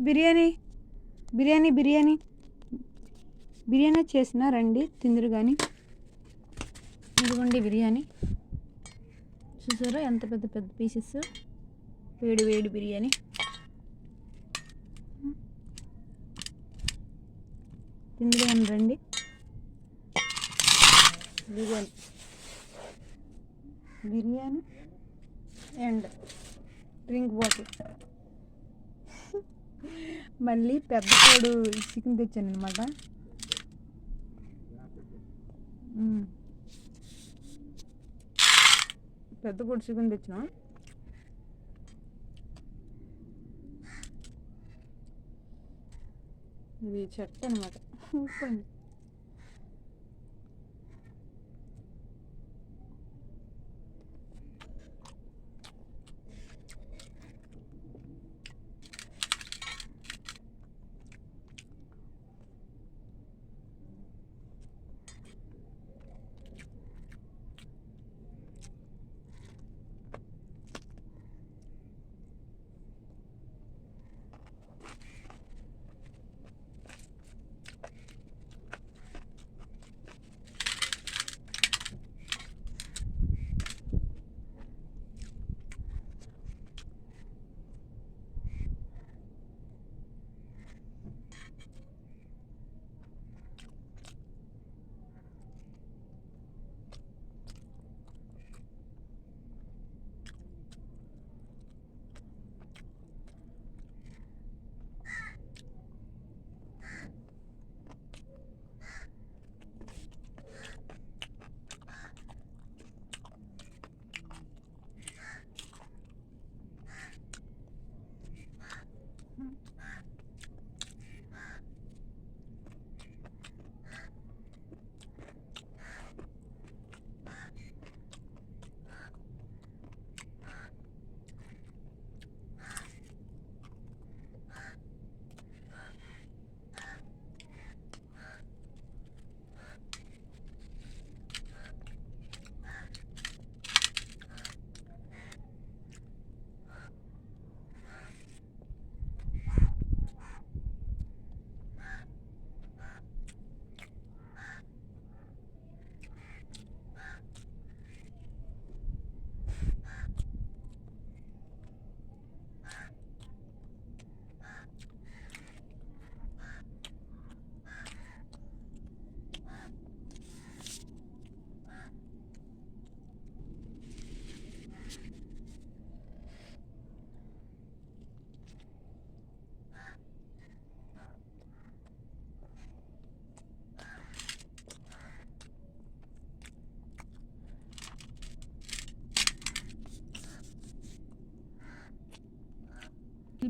బిర్యానీ బిర్యానీ బిర్యానీ. బిర్యానీ చేసిన రండి తిందురు కానీ ఇదిగోండి బిర్యానీ. చూసారా ఎంత పెద్ద పెద్ద పీసెస్ వేడి వేడి బిర్యానీ. తిందురు కానీ రండి. Biryani. Biryani. And drink bottle. మళ్ళీ పెద్ద కోడు చికెన్ తెచ్చాను అనమాట పెద్ద కోడి చికెన్ తెచ్చిన. ఇది చెట్టు అనమాట ఊపండి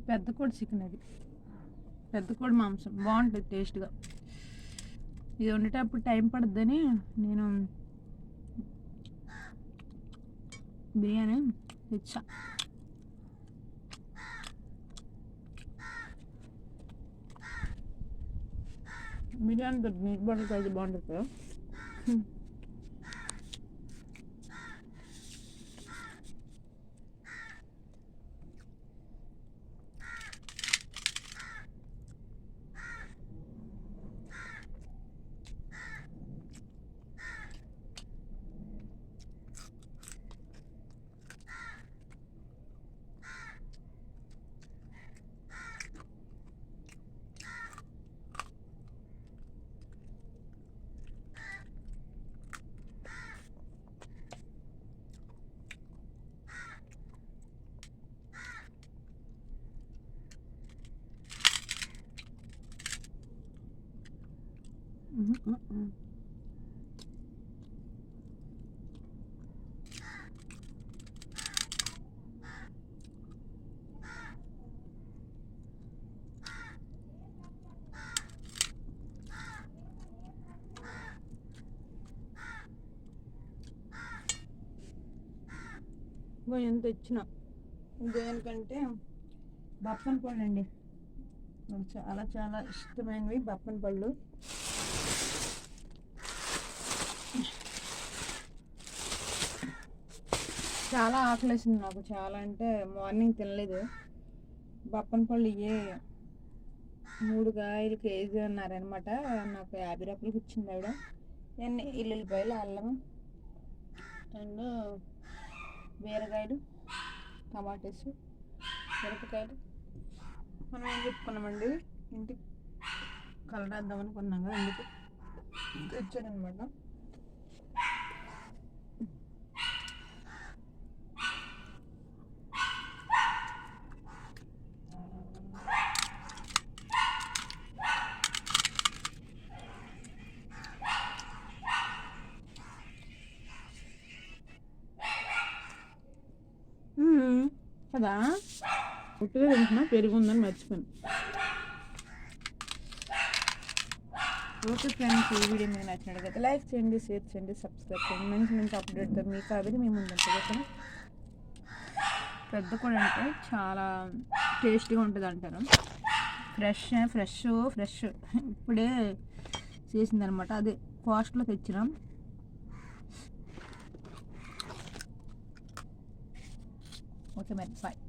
పెద్ద కోడి చికెన్ అది. పెద్ద కోడి మాంసం. బాగుంటుంది టేస్ట్గా. ఇది వండేటప్పుడు టైం పడుద్దని నేను బిర్యానీ తెచ్చా. బిర్యానీ నీట్ బాటిల్ అయితే బాగుంటుంది ఎంత తెచ్చిన దేనికంటే బప్పన్ పళ్ళు అండి నాకు చాలా చాలా ఇష్టమైనవి బప్పన్ పళ్ళు. చాలా ఆకలేసింది నాకు చాలా అంటే మార్నింగ్ తినలేదు. బప్పన్ పళ్ళు ఇవే మూడు కాయలు కేజీ అన్నారనమాట నాకు యాభై రూపాయలకి ఇచ్చింది ఆవిడ. ఇల్లు ఎల్లుల్లిపాయలు అల్లం అండ్ బీరకాయలు టమాటోస్ మిరపకాయలు. మనం ఏం చెప్పుకున్నామండి? ఇంటికి కలరాద్దాం అనుకున్నాం కదా అందుకు తెచ్చానమాట కదా? ఉట్టుగా తింటున్నా పెరుగు ఉందని మర్చిపోయాను. ఓకే ఫ్రెండ్స్ ఈ వీడియో మీకు నచ్చినట్లయితే లైక్ చేయండి షేర్ చేయండి సబ్స్క్రైబ్ చేయండి. మంచి మంచి అప్డేట్తో మీ అవి మేము ఉందంటే పెద్ద కూడా అంటే చాలా టేస్టీగా ఉంటుంది అంటారు. Fresh fresh fresh. ఇప్పుడే చేసిందనమాట. అదే కాస్ట్లో తెచ్చినాం. Recommend site.